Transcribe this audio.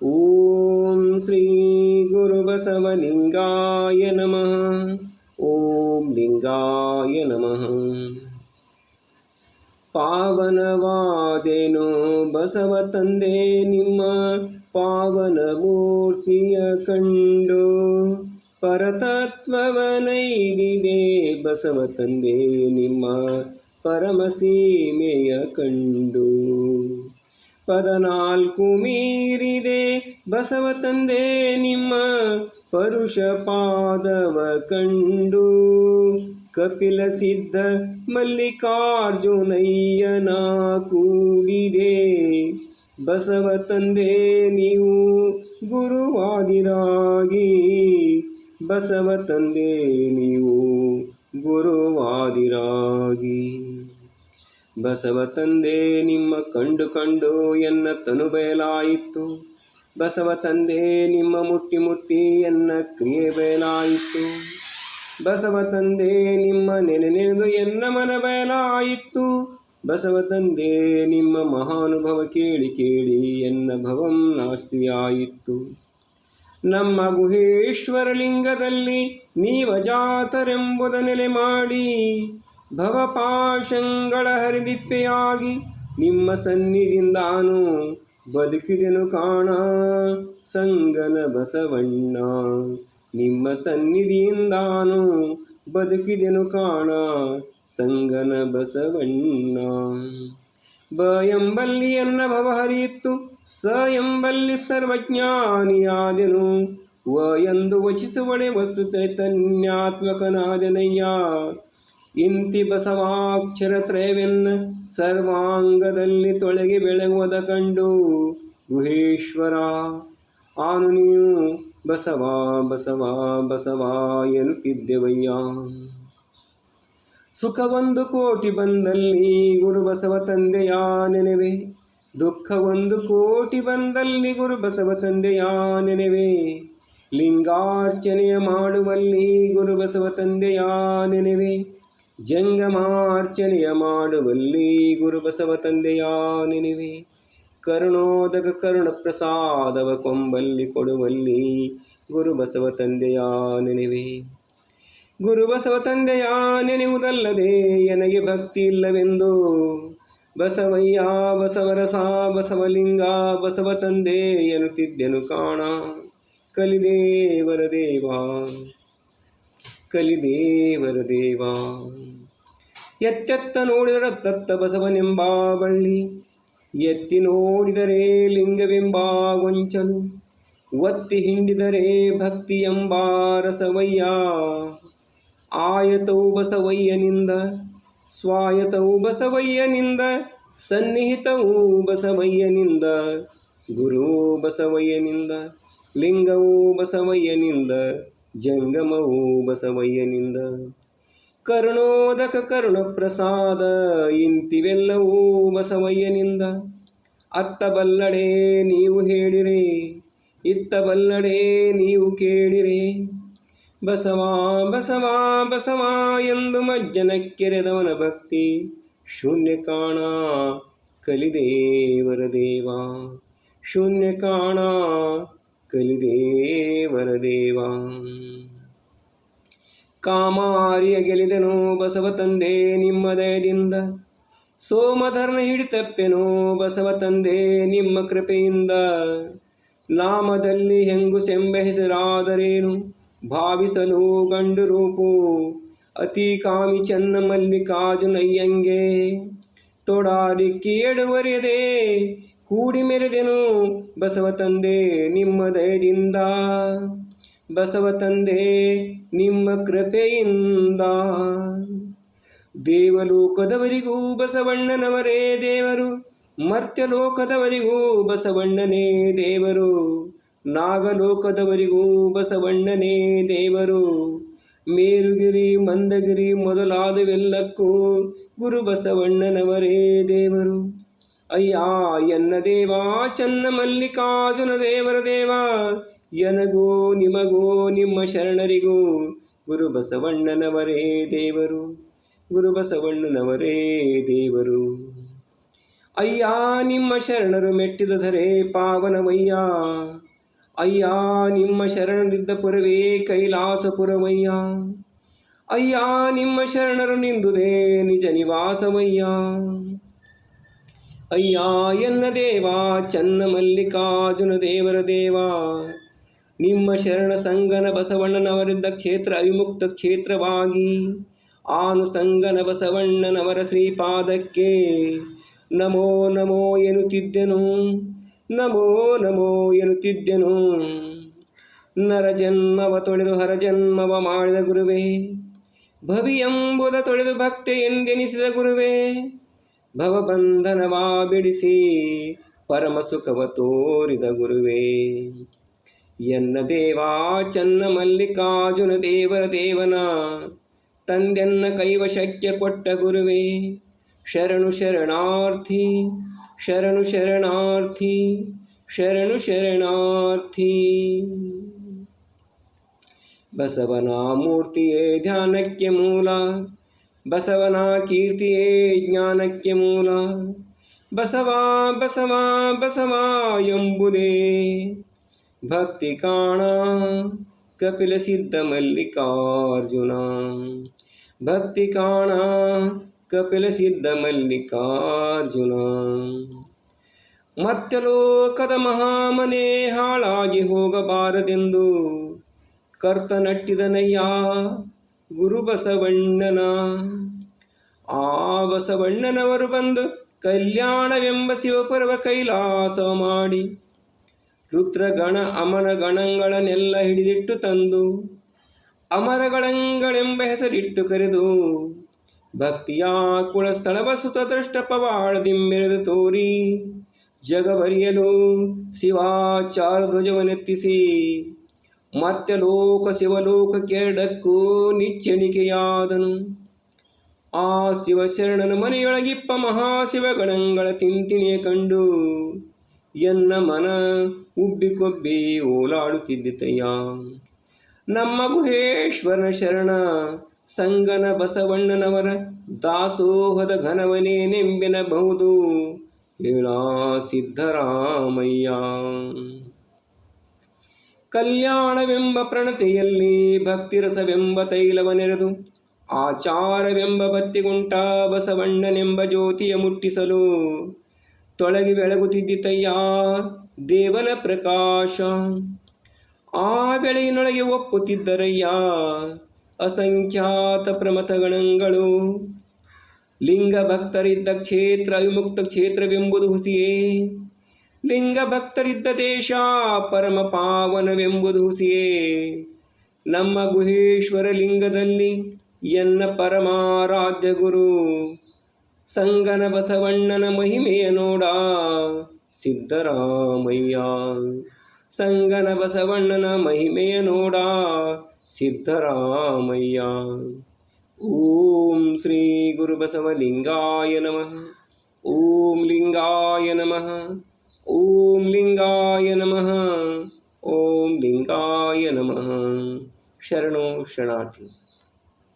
ಓಂ ಶ್ರೀ ಗುರುಬಸವಲಿಂಗಾಯ ನಮಃ ಓಂ ಲಿಂಗಾಯ ನಮಃ ಪಾವನವಾದೇನೋ ಬಸವ ತಂದೆ ನಿಮ್ಮ ಪಾವನ ಮೂರ್ತಿಯ ಕಂಡು ಪರತತ್ವವನೈದಿದೆ ಬಸವ ತಂದೆ ನಿಮ್ಮ ಪರಮಸೀಮೆಯ ಕಂಡು ಪದನಾಲ್ಕು ಮೀರಿದೆ ಬಸವ ತಂದೆ ನಿಮ್ಮ ಪರುಷ ಪಾದವ ಕಂಡು. ಕಪಿಲ ಸಿದ್ಧ ಮಲ್ಲಿಕಾರ್ಜುನಯ್ಯನ ಕೂಡಿದೆ ಬಸವ ತಂದೆ ನೀವು ಗುರುವಾದಿರಾಗಿ. ಬಸವ ತಂದೆ ನೀವು ಗುರುವಾದಿರಾಗಿ. ಬಸವ ತಂದೆ ನಿಮ್ಮ ಕಂಡು ಕಂಡು ಎನ್ನ ತನು ಬಯಲಾಯಿತು ಬಸವ ತಂದೆ ನಿಮ್ಮ ಮುಟ್ಟಿ ಮುಟ್ಟಿ ಎನ್ನ ಕ್ರಿಯೆ ಬಯಲಾಯಿತು ಬಸವ ತಂದೆ ನಿಮ್ಮ ನೆನೆ ನೆನೆದು ಎನ್ನ ಮನ ಬಯಲಾಯಿತು ಬಸವ ತಂದೆ ನಿಮ್ಮ ಮಹಾನುಭವ ಕೇಳಿ ಕೇಳಿ ಎನ್ನ ಭವಂ ನಾಸ್ತಿಯಾಯಿತು. ನಮ್ಮ ಗುಹೇಶ್ವರ ಲಿಂಗದಲ್ಲಿ ನೀವಜಾತರೆಂಬುದ ನೆಲೆ ಮಾಡಿ ಭವಪಾಶಂಗಳ ಹರಿದಿಪ್ಪೆಯಾಗಿ ನಿಮ್ಮ ಸನ್ನಿಧಿಂದಾನು ಬದುಕಿದೆನು ಕಾಣ, ಸಂಗನ ಬಸವಣ್ಣ. ನಿಮ್ಮ ಸನ್ನಿಧಿಯಿಂದಾನು ಬದುಕಿದೆನು ಕಾಣ, ಸಂಗನ ಬಸವಣ್ಣ. ಬ ಎಂಬಲ್ಲಿ ಎನ್ನ ಭವ ಹರಿಯಿತ್ತು ಸ ಎಂಬಲ್ಲಿ ಸರ್ವಜ್ಞಾನಿಯಾದೆನು. ವ ಎಂದು ವಚಿಸುವಳೆ ವಸ್ತು ಚೈತನ್ಯಾತ್ಮಕನಾದೆನಯ್ಯ. ಇಂತಿ ಬಸವಾಕ್ಷರ ತ್ರಯವೆನ್ನ ಸರ್ವಾಂಗದಲ್ಲಿ ತೊಳಗಿ ಬೆಳಗುವುದ ಕಂಡು, ಗುಹೇಶ್ವರ, ಆನು ನೀನು ಬಸವ ಬಸವ ಬಸವ ಎನ್ನುತ್ತಿದ್ದೆವಯ್ಯ. ಸುಖವೊಂದು ಕೋಟಿ ಬಂದಲ್ಲಿ ಗುರು ಬಸವ ತಂದೆಯ ನೆನೆವೆ ದುಃಖ ಒಂದು ಕೋಟಿ ಬಂದಲ್ಲಿ ಗುರು ಬಸವ ತಂದೆಯ ನೆನೆವೆ, ಲಿಂಗಾರ್ಚನೆಯ ಮಾಡುವಲ್ಲಿ ಗುರು ಬಸವ ತಂದೆಯ ನೆನೆವೆ ಜಂಗಮಾರ್ಚನೆಯ ಮಾಡುವಲ್ಲಿ ಗುರುಬಸವ ತಂದೆಯ ನೆನೆವೆ? ಕರುಣೋದಕ ಕರುಣ ಪ್ರಸಾದವ ಕೊಂಬಲ್ಲಿ ಕೊಡುವಲ್ಲಿ ಗುರುಬಸವ ತಂದೆಯ ನೆನೆವೆ? ಗುರುಬಸವ ತಂದೆಯ ನೆನೆಯುವುದಲ್ಲದೆ ನನಗೆ ಭಕ್ತಿ ಇಲ್ಲವೆಂದು? ಬಸವಯ್ಯ, ಬಸವರಸ, ಬಸವಲಿಂಗ, ಬಸವ ತಂದೆ ಎನ್ನುತ್ತಿದ್ದೆನು ಕಾಣ? ಕಲಿದೇವರ ದೇವ ಕಲಿದೇವರ ದೇವ. ಎತ್ತೆತ್ತ ನೋಡಿದರ ತತ್ತ ಬಸವನೆಂಬ ಬಳ್ಳಿ, ಎತ್ತಿ ನೋಡಿದರೆ ಲಿಂಗವೆಂಬ ಗೊಂಚಲು, ಒತ್ತಿ ಹಿಂಡಿದರೆ ಭಕ್ತಿ ಎಂಬ ರಸವಯ್ಯ. ಆಯತೌ ಬಸವಯ್ಯನಿಂದ, ಸ್ವಾಯತವು ಬಸವಯ್ಯನಿಂದ, ಸನ್ನಿಹಿತವು ಬಸವಯ್ಯನಿಂದ, ಗುರು ಬಸವಯ್ಯನಿಂದ, ಲಿಂಗವು ಬಸವಯ್ಯನಿಂದ. ಜಂಗಮವು ಬಸವಯ್ಯನಿಂದ ಕರುಣೋದಕ ಕರುಣ ಪ್ರಸಾದ ಇಂತಿವೆಲ್ಲವೂ ಬಸವಯ್ಯನಿಂದ. ಅತ್ತ ಬಲ್ಲಡೆ ನೀವು ಹೇಳಿರಿ, ಇತ್ತ ಬಲ್ಲಡೆ ನೀವು ಕೇಳಿರಿ. ಬಸವ ಬಸವ ಬಸವ ಎಂದು ಮಜ್ಜನ ಕೆರೆದವನ ಭಕ್ತಿ ಶೂನ್ಯ ಕಾಣ ಕಲಿದೇವರ ದೇವ. ಶೂನ್ಯ ಕಾಣ ಕಲಿದೇವರ ದೇವ ಕಾಮಾರಿಯ ಗೆಲಿದನು ಬಸವ ತಂದೆ ನಿಮ್ಮ ದಯದಿಂದ. ಸೋಮಧರ್ನ ಹಿಡಿತಪ್ಪೆನು ಬಸವ ತಂದೆ ನಿಮ್ಮ ಕೃಪೆಯಿಂದ. ನಾಮದಲ್ಲಿ ಹೆಂಗುಸೆಂಬ ಹೆಸರಾದರೇನು? ಭಾವಿಸಲು ಗಂಡು ರೂಪು. ಅತಿ ಕಾಮಿ ಚೆನ್ನ ಮಲ್ಲಿಕಾರ್ಜುನಯ್ಯಂಗೆ. ತೊಡಾರಿ ಕೇಳುವರೆದೆ ಕೂಡಿ ಮೆರೆದೆನು ಬಸವ ತಂದೆ ನಿಮ್ಮ ದಯದಿಂದ. ಬಸವ ತಂದೆ ನಿಮ್ಮ ಕೃಪೆಯಿಂದ. ದೇವಲೋಕದವರಿಗೂ ಬಸವಣ್ಣನವರೇ ದೇವರು, ಮರ್ತ್ಯಲೋಕದವರಿಗೂ ಬಸವಣ್ಣನೇ ದೇವರು, ನಾಗಲೋಕದವರಿಗೂ ಬಸವಣ್ಣನೇ ದೇವರು. ಮೇರುಗಿರಿ, ಮಂದಗಿರಿ ಮೊದಲಾದವೆಲ್ಲಕ್ಕೂ ಗುರು ಬಸವಣ್ಣನವರೇ ದೇವರು. ಅಯ್ಯ, ಎನ್ನ ದೇವಾ, ಚನ್ನ ಮಲ್ಲಿಕಾರ್ಜುನ ದೇವರ ದೇವ, ಎನಗೋ ನಿಮಗೋ ನಿಮ್ಮ ಶರಣರಿಗೂ ಗುರು ಬಸವಣ್ಣನವರೇ ದೇವರು, ಗುರು ಬಸವಣ್ಣನವರೇ ದೇವರು. ಅಯ್ಯ, ನಿಮ್ಮ ಶರಣರು ಮೆಟ್ಟಿದ ಧರೆ ಪಾವನವಯ್ಯ, ಅಯ್ಯ, ನಿಮ್ಮ ಶರಣರಿದ್ದ ಪುರವೇ ಕೈಲಾಸಪುರವಯ್ಯ, ಅಯ್ಯ, ನಿಮ್ಮ ಶರಣರು ನಿಂದುದೇ ನಿಜ ನಿವಾಸವಯ್ಯ. ಅಯ್ಯ ಎನ್ನ ದೇವ, ಚನ್ನ ಮಲ್ಲಿಕಾರ್ಜುನ ದೇವರ ದೇವ. ನಿಮ್ಮ ಶರಣ ಸಂಗನ ಬಸವಣ್ಣನವರಿದ್ದ ಕ್ಷೇತ್ರ ಅವಿಮುಕ್ತ ಕ್ಷೇತ್ರವಾಗಿ. ಆನು ಸಂಗನ ಬಸವಣ್ಣನವರ ಶ್ರೀಪಾದಕ್ಕೆ. ನಮೋ ನಮೋ ಎನ್ನುತ್ತಿದ್ದೆನು, ನಮೋ ನಮೋ ಎನ್ನುತ್ತಿದ್ದೆನು. ನರ ಜನ್ಮವ ತೊಳೆದು ಹರಜನ್ಮವ ಮಾಡಿದ ಗುರುವೇ ಭವಿ ಎಂಬುದ ತೊಳೆದು ಭಕ್ತೆ ಎಂದೆನಿಸಿದ ಗುರುವೇ. ಭವಬಂಧನವ ಬಿಡಿಸಿ ಪರಮ ಸುಖವ ತೋರಿದ ಗುರುವೇ. ಎನ್ನ ದೇವಾ ಚನ್ನ ಮಲ್ಲಿಕಾರ್ಜುನ ದೇವರ ದೇವನ, ತಂದೆನ್ನ ಕೈವಶಕ್ಕೆ ಕೊಟ್ಟ ಗುರುವೇ. ಶರಣು ಶರಣಾರ್ಥಿ ಶರಣು ಶರಣಾರ್ಥಿ ಶರಣು ಶರಣಾರ್ಥಿ. ಬಸವನ ಮೂರ್ತಿಯೇ ಧ್ಯಾನಕ್ಕೆ ಮೂಲ ಬಸವನ ಕೀರ್ತಿಯೇ ಜ್ಞಾನಕ್ಕೆ ಮೂಲ. ಬಸವ ಬಸವ ಬಸವ ಎಂಬುದೇ. ಭಕ್ತಿ ಕಾಣ, ಕಪಿಲ ಸಿದ್ಧ ಮಲ್ಲಿಕಾರ್ಜುನ. ಭಕ್ತಿ ಕಾಣ, ಕಪಿಲ ಸಿದ್ಧ ಮಲ್ಲಿಕಾರ್ಜುನ. ಮರ್ತ್ಯಲೋಕದ ಮಹಾಮನೆ ಹಾಳಾಗಿ ಹೋಗಬಾರದೆಂದು ಕರ್ತನಟ್ಟಿದನಯ್ಯ ಗುರುಬಸವಣ್ಣನ ಗುರು ಬಸವಣ್ಣನ ಆ ಬಸವಣ್ಣನವರು ಬಂದು ಕಲ್ಯಾಣವೆಂಬ ಶಿವಪರ್ವ ಕೈಲಾಸ ಮಾಡಿ ರುದ್ರಗಣ ಅಮರ ಗಣಗಳನ್ನೆಲ್ಲ ಹಿಡಿದಿಟ್ಟು ತಂದು ಅಮರಗಳಂಗಳೆಂಬ ಹೆಸರಿಟ್ಟು ಕರೆದು ಭಕ್ತಿಯ ಕುಳ ಸ್ಥಳವ ಸುತ ದೃಷ್ಟ ಪವಾಳದಿಂಬೆರೆದು ತೋರಿ ಜಗಬರಿಯಲು ಶಿವಾಚಾರ ಧ್ವಜವನೆತ್ತಿಸಿ ಲೋಕ ಶಿವಲೋಕ ಕೇಡಕ್ಕೂ ನಿಚ್ಚಣಿಕೆಯಾದನು. ಆ ಶಿವಶರಣನ ಮನೆಯೊಳಗಿಪ್ಪ ಮಹಾಶಿವಗಣಗಳ ತಿಂತಿಣಿಯ ಕಂಡು ಎನ್ನ ಮನ ಉಬ್ಬಿಕೊಬ್ಬಿ ಓಲಾಡುತ್ತಿದ್ದಿತಯ್ಯ. ನಮ್ಮ ಗುಹೇಶ್ವರನ ಶರಣ ಸಂಗನ ಬಸವಣ್ಣನವರ ದಾಸೋಹದ ಘನವನೇ ನೆಂಬೆನಬಹುದು ಹೇಳ ಸಿದ್ಧರಾಮಯ್ಯ ಕಲ್ಯಾಣವೆಂಬ ಪ್ರಣತೆಯಲ್ಲಿ ಭಕ್ತಿರಸವೆಂಬ ತೈಲವನೆರೆದು ಆಚಾರವೆಂಬ ಬತ್ತಿಗುಂಟ ಬಸವಣ್ಣನೆಂಬ ಜ್ಯೋತಿಯ ಮುಟ್ಟಿಸಲು. ತೊಳಗಿ ಬೆಳಗುತ್ತಿದ್ದಿತಯ್ಯ, ದೇವನ ಪ್ರಕಾಶ. ಆ ಬೆಳೆಯಿನೊಳಗೆ ಒಪ್ಪುತ್ತಿದ್ದರಯ್ಯ, ಅಸಂಖ್ಯಾತ ಪ್ರಮಥಗಣಗಳು. ಲಿಂಗ ಭಕ್ತರಿದ್ದ ಕ್ಷೇತ್ರ ವಿಮುಕ್ತ ಕ್ಷೇತ್ರವೆಂಬುದು ಹುಸಿಯೇ. ಲಿಂಗ ಭಕ್ತರಿದ್ದ ದೇಶ ಪರಮ ಪಾವನವೆಂಬುದು ಹುಸಿಯೇ. ನಮ್ಮ ಗುಹೇಶ್ವರ ಲಿಂಗದಲ್ಲಿ ಎನ್ನ ಪರಮಾರಾಧ್ಯ ಗುರು. ಸಂಗನ ಬಸವಣ್ಣನ ಮಹಿಮೆಯ ನೋಡ ಸಿದ್ದರಾಮಯ್ಯ. ಸಂಗನ ಬಸವಣ್ಣನ ಮಹಿಮೆಯ ನೋಡ ಸಿದ್ಧರಾಮಯ್ಯ ಓಂ ಶ್ರೀ ಗುರು ಬಸವಲಿಂಗಾಯ ನಮಃ. ಓಂ ಲಿಂಗಾಯ ನಮಃ. ಓಂ ಲಿಂಗಾಯ ನಮಃ. ಓಂ ಲಿಂಗಾಯ ನಮಃ. ಶರಣೋ ಶರಣಾರ್ಥಿ.